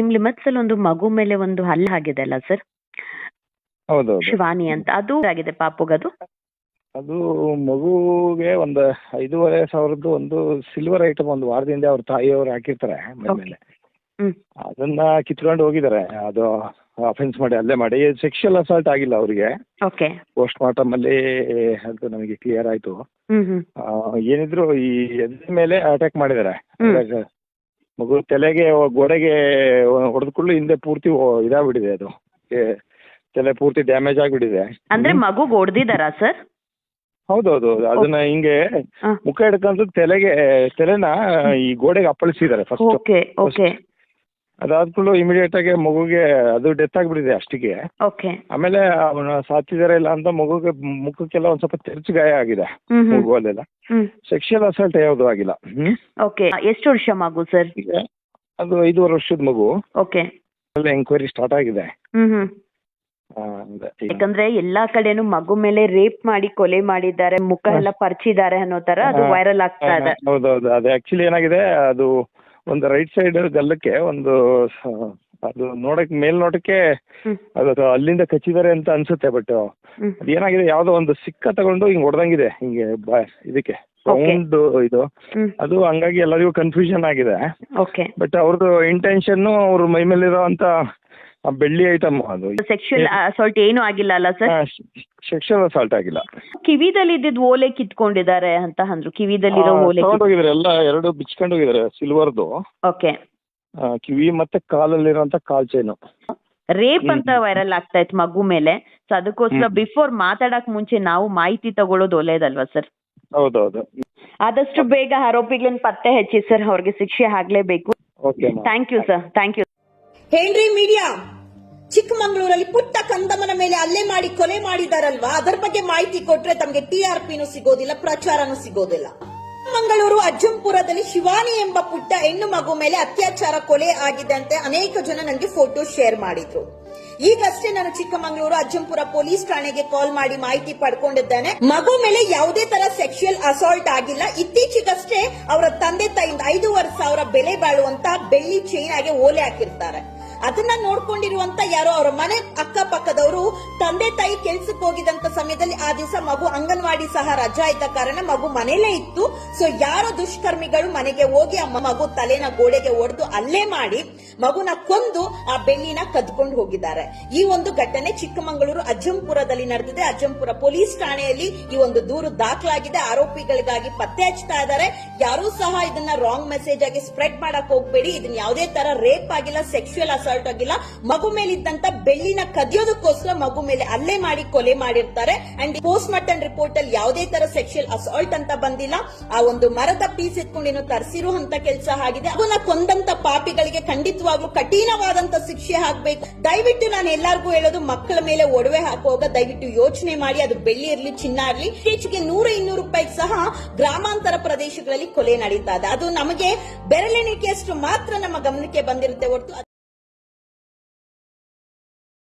ನಿಮ್ ಲಿಮಿಟ್ಸ್ ಅಲ್ಲಿ ಒಂದು ಮಗು ಮೇಲೆ ಒಂದು ಹಲ್ಲೆ ಆಗಿದೆ ಅಲ್ಲ ಸರ್? ಹೌದು ಶಿವಾನಿ ಅಂತ. ಅದು ಆಗಿದೆ ಪಾಪುಗದು ಅದು? ಮಗುಗೆ ಒಂದು ಐದೂವರೆ ಸಾವಿರದ್ದು ಒಂದು ಸಿಲ್ವರ್ ಐಟಮ್ ಒಂದು ವಾರದಿಂದ ಅವ್ರ ತಾಯಿಯವರು ಹಾಕಿರ್ತಾರೆ ಮೈ ಮೇಲೆ. ಹ್ಮ್. ಅದನ್ನ ಕಿತ್ಕೊಂಡು ಹೋಗಿದ್ದಾರೆ. ಅದು ಅಫೆನ್ಸ್ ಮಾಡಿ ಅಲ್ಲೇ ಮಾಡಿ. ಸೆಕ್ಷುಯಲ್ ಅಸಾಲ್ಟ್ ಆಗಿಲ್ಲ ಅವರಿಗೆ. ಓಕೆ. ಪೋಸ್ಟ್ ಮಾರ್ಟಮ್ ಅಲ್ಲಿ ಅದು ನಮಗೆ ಕ್ಲಿಯರ್ ಆಯ್ತು. ಹ್ಮ್ ಹ್ಮ್. ಆ, ಏನಿದ್ರು ಈ ಎದೆ ಮೇಲೆ ಅಟ್ಯಾಕ್ ಮಾಡಿದ್ದಾರೆ. ಹ್ಮ್. ಮಗು ತಲೆಗೆ ಗೋಡೆಗೆ ಹೊಡೆದ್ಕೊಳ್ಳು ಹಿಂದೆ ಪೂರ್ತಿ ಇದಾಗ್ಬಿಟ್ಟಿದೆ ಅದು. ಏ, ತಲೆ ಪೂರ್ತಿ ಡ್ಯಾಮೇಜ್ ಆಗ್ಬಿಟ್ಟಿದೆ. ಅಂದ್ರೆ ಮಗು ಹೊಡೆದಿದಾರ ಸರ್? ಹೌದೌದು. ಅದನ್ನ ಹಿಂಗೆ. ಮುಖ ಹಿಡ್ಕೊಂಡು ತಲೆಗೆ ತಲೆನ ಈ ಗೋಡೆಗೆ ಅಪ್ಪಳಿಸಿದ್ದಾರೆ ಫಸ್ಟ್ ಓಕೆ ಓಕೆ. ಅದಾದ್ಮೇಲೆ ಇಮಿಡಿಯೇಟ್ ಆಗಿ ಮಗುಗೆ ಅದು ಡೆತ್ ಆಗ್ಬಿಟ್ಟಿದೆ ಅಷ್ಟಿಗೆ. ಓಕೆ ಆಮೇಲೆ ಅವನ ಸಾಚಿದಾರ ಇಲ್ಲ ಅಂತ ಮಗುಗೆ ಮುಖಕ್ಕೆಲ್ಲ ಒಂದ್ ಸ್ವಲ್ಪ ತೆರಚು ಗಾಯ ಆಗಿದೆ. ಮಗು ಹ್ಮ್. ಹ್ಮ್. ಸೆಕ್ಷುವಲ್ ಅಸಾಲ್ಟ್ ಯಾವುದು ಆಗಿಲ್ಲ. ಹ್ಮ್. ಓಕೆ ಎಷ್ಟು ವರ್ಷ ಮಗು ಸರ್ ಈಗ ಅದು ಐದೂವರೆ ವರ್ಷದ ಮಗು. ಓಕೆ ಅಲ್ಲೇ ಎಂಕ್ವೈರಿ ಸ್ಟಾರ್ಟ್ ಆಗಿದೆ. ಹ್ಮ್ ಹ್ಮ್. ಆ, ಅದೇ. ಈಗ ಯಾಕಂದ್ರೆ ಎಲ್ಲಾ ಕಡೆನು ಮಗು ಮೇಲೆ ರೇಪ್ ಮಾಡಿ ಕೊಲೆ ಮಾಡಿದ್ದಾರೆ ಮುಖ ಎಲ್ಲ ಪರ್ಚಿದ್ದಾರೆ ಅನ್ನೋ ತರ ಅದು ವೈರಲ್ ಆಗ್ತಾ ಇದೆ. ಹೌದೌದು. ಅದು ಆಕ್ಚುಲಿ ಏನಾಗಿದೆ ಅದು ಒಂದು ರೈಟ್ ಸೈಡ್ ಗಲ್ಲಕ್ಕೆ ಒಂದು ಅದು ನೋಡಕ್ ಮೇಲ್ನೋಟಕ್ಕೆ. ಅದು ಅಲ್ಲಿಂದ ಕಚ್ಚಿದಾರೆ ಅಂತ ಅನ್ಸುತ್ತೆ ಬಟ್ ಹ್ಮ್. ಅದು ಏನಾಗಿದೆ ಯಾವ್ದೋ ಒಂದು ಸಿಕ್ಕ ತಗೊಂಡು ಹಿಂಗ್ ಹೊಡೆದಂಗಿದೆ ಹಿಂಗೆ ಇದಕ್ಕೆ ಸೌಂಡ್ ಇದು. ಅದು ಹಂಗಾಗಿ ಎಲ್ಲರಿಗೂ ಕನ್ಫ್ಯೂಷನ್ ಆಗಿದೆ. ಬಟ್ ಅವ್ರದ್ದು ಇಂಟೆನ್ಷನ್ ಅವ್ರ ಮೈ ಮೇಲಿರೋ ಅಂತ ಆ ಬೆಳ್ಳಿ ಐಟಮ್ ಅದು. ಸೆಕ್ಷುಯಲ್ ಅಸಾಲ್ಟ್ ಏನು ಆಗಿಲ್ಲ ಅಲ್ಲ ಸರ್? ಸೆಕ್ಷುವಲ್ ಅಸಾಲ್ಟ್ ಆಗಿಲ್ಲ. ಕಿವಿದಲ್ಲಿ ಇದ್ದಿದ್ ಓಲೆ ಕಿತ್ಕೊಂಡಿದ್ದಾರೆ ಅಂತ ಅಂದ್ರು. ಕಿವಿದಲ್ಲಿರೋ ಓಲೆ ತಗೊಂಡ್ ಹೋಗಿದ್ದಾರೆ. ಎಲ್ಲ ಎರಡು ಬಿಚ್ಕೊಂಡು ಹೋಗಿದ್ದಾರೆ ಸಿಲ್ವರ್ದು ಓಕೆ ಕಿವಿ ಮತ್ತೆ ಕಾಲಲ್ಲಿರುವಂತ ಕಾಲ್ ಚೈನು ರೇಪ್ ಅಂತ ವೈರಲ್ ಆಗ್ತಾ ಇತ್ತು ಮಗು ಮೇಲೆ. ಸೊ ಅದಕ್ಕೋಸ್ಕರ ಬಿಫೋರ್ ಮಾತಾಡಕ್ ಮುಂಚೆ ನಾವು ಮಾಹಿತಿ ತಗೊಳ್ಳೋದು ಒಳ್ಳೇದಲ್ವಾ ಸರ್? ಹೌದೌದು. ಆದಷ್ಟು ಬೇಗ ಆರೋಪಿಗಳನ್ನ ಪತ್ತೆ ಹಚ್ಚಿ ಸರ್ ಅವ್ರಿಗೆ ಶಿಕ್ಷೆ ಆಗ್ಲೇಬೇಕು. Thank you sir thank you Henry media. ಚಿಕ್ಕಮಗಳೂರಲ್ಲಿ ಪುಟ್ಟ ಕಂದಮ್ಮನ ಮೇಲೆ ಅಲ್ಲೇ ಮಾಡಿ ಕೊಲೆ ಮಾಡಿದಾರಲ್ವಾ ಅದರ ಬಗ್ಗೆ ಮಾಹಿತಿ ಕೊಟ್ರೆ ತಮಗೆ ಪಿನೂ ಸಿಗೋದಿಲ್ಲ, ಪ್ರಚಾರನೂ ಸಿಗೋದಿಲ್ಲ. ಮಂಗಳೂರು ಅಜ್ಜಂಪುರದಲ್ಲಿ ಶಿವಾನಿ ಎಂಬ ಪುಟ್ಟ ಹೆಣ್ಣು ಮಗು ಮೇಲೆ ಅತ್ಯಾಚಾರ, ಕೊಲೆ ಆಗಿದೆ ಅಂತ ಅನೇಕ ಜನ ನನಗೆ ಫೋಟೋ ಶೇರ್ ಮಾಡಿದ್ರು. ಈಗಷ್ಟೇ ನಾನು ಚಿಕ್ಕಮಗಳೂರು ಅಜ್ಜಂಪುರ ಪೊಲೀಸ್ ಠಾಣೆಗೆ ಕಾಲ್ ಮಾಡಿ ಮಾಹಿತಿ ಪಡ್ಕೊಂಡಿದ್ದೇನೆ. ಮಗು ಮೇಲೆ ಯಾವುದೇ ತರ ಸೆಕ್ಷುಯಲ್ ಅಸಾಲ್ಟ್ ಆಗಿಲ್ಲ. ಇತ್ತೀಚೆಗಷ್ಟೇ ಅವರ ತಂದೆ ತಾಯಿಂದ ಐದೂವರೆ ಸಾವಿರ ಬೆಲೆ ಬಾಳುವಂತ ಬೆಳ್ಳಿ ಚೈನ್ ಆಗಿ ಓಲೆ ಹಾಕಿರ್ತಾರೆ. ಅದನ್ನ ನೋಡ್ಕೊಂಡಿರುವಂತ ಯಾರೋ ಅವರ ಮನೆ ಅಕ್ಕಪಕ್ಕದವರು ತಂದೆ ತಾಯಿ ಕೆಲ್ಸಕ್ಕೆ ಹೋಗಿದಂತ ಸಮಯದಲ್ಲಿ ಆ ದಿವಸ ಮಗು ಅಂಗನವಾಡಿ ಸಹ ರಜಾ ಇದ್ದ ಕಾರಣ ಮಗು ಮನೇಲೇ ಇತ್ತು. ಸೊ ಯಾರೋ ದುಷ್ಕರ್ಮಿಗಳು ಮನೆಗೆ ಹೋಗಿ ಆ ಮಗು ತಲೆನ ಗೋಡೆಗೆ ಒಡೆದು ಅಲ್ಲೇ ಮಾಡಿ ಮಗುನ ಕೊಂದು ಆ ಬೆಳ್ಳಿನ ಕದ್ಕೊಂಡು ಹೋಗಿದ್ದಾರೆ. ಈ ಒಂದು ಘಟನೆ ಚಿಕ್ಕಮಗಳೂರು ಅಜ್ಜಂಪುರದಲ್ಲಿ ನಡೆದಿದೆ. ಅಜ್ಜಂಪುರ ಪೊಲೀಸ್ ಠಾಣೆಯಲ್ಲಿ ಈ ಒಂದು ದೂರು ದಾಖಲಾಗಿದೆ. ಆರೋಪಿಗಳಿಗಾಗಿ ಪತ್ತೆ ಹಚ್ತಾ ಇದ್ದಾರೆ. ಯಾರೂ ಸಹ ಇದನ್ನ ರಾಂಗ್ ಮೆಸೇಜ್ ಆಗಿ ಸ್ಪ್ರೆಡ್ ಮಾಡಕ್ ಹೋಗ್ಬೇಡಿ. ಇದನ್ನ ಯಾವುದೇ ತರ ರೇಪ್ ಆಗಿಲ್ಲ ಸೆಕ್ಷುಯಲ್ ಅಸಾಲ್ಟ್ ಆಗಿಲ್ಲ ಮಗು ಮೇಲಿದ್ದಂತ ಬೆಳ್ಳಿನ ಕದಿಯೋದಕ್ಕೋಸ್ಕರ ಮಗು ಮೇಲೆ ಅಲ್ಲೇ ಮಾಡಿ ಕೊಲೆ ಮಾಡಿರ್ತಾರೆ. ಅಂಡ್ ಪೋಸ್ಟ್ ಮಾರ್ಟಮ್ ರಿಪೋರ್ಟ್ ಅಲ್ಲಿ ಯಾವುದೇ ತರ ಸೆಕ್ಷುಯಲ್ ಅಸಾಲ್ಟ್ ಅಂತ ಬಂದಿಲ್ಲ. ಆ ಒಂದು ಮರದ ಪೀಸ್ ಎತ್ಕೊಂಡೇನೋ ತರಿಸಿರುವಂತ ಕೆಲಸ ಆಗಿದೆ. ಅವನ್ನ ಕೊಂದಂತ ಪಾಪಿಗಳಿಗೆ ಖಂಡಿತವಾಗ್ಲೂ ಕಠಿಣವಾದಂತ ಶಿಕ್ಷೆ ಹಾಕ್ಬೇಕು ದಯವಿಟ್ಟು ನಾನು ಎಲ್ಲಾರ್ಗೂ ಹೇಳೋದು ಮಕ್ಕಳ ಮೇಲೆ ಒಡವೆ ಹಾಕುವಾಗ ದಯವಿಟ್ಟು ಯೋಚನೆ ಮಾಡಿ. ಅದು ಬೆಳ್ಳಿ ಇರ್ಲಿ, ಚಿನ್ನ ಇರ್ಲಿ. ಇತ್ತೀಚೆಗೆ ನೂರ ಇನ್ನೂರು ರೂಪಾಯಿಗೆ ಸಹ ಗ್ರಾಮಾಂತರ ಪ್ರದೇಶಗಳಲ್ಲಿ ಕೊಲೆ ನಡೀತಾ ಇದೆ. ಅದು ನಮಗೆ ಬೆರಳೆಣಿಕೆಯಷ್ಟು ಮಾತ್ರ ನಮ್ಮ ಗಮನಕ್ಕೆ ಬಂದಿರುತ್ತೆ ಹೊರತು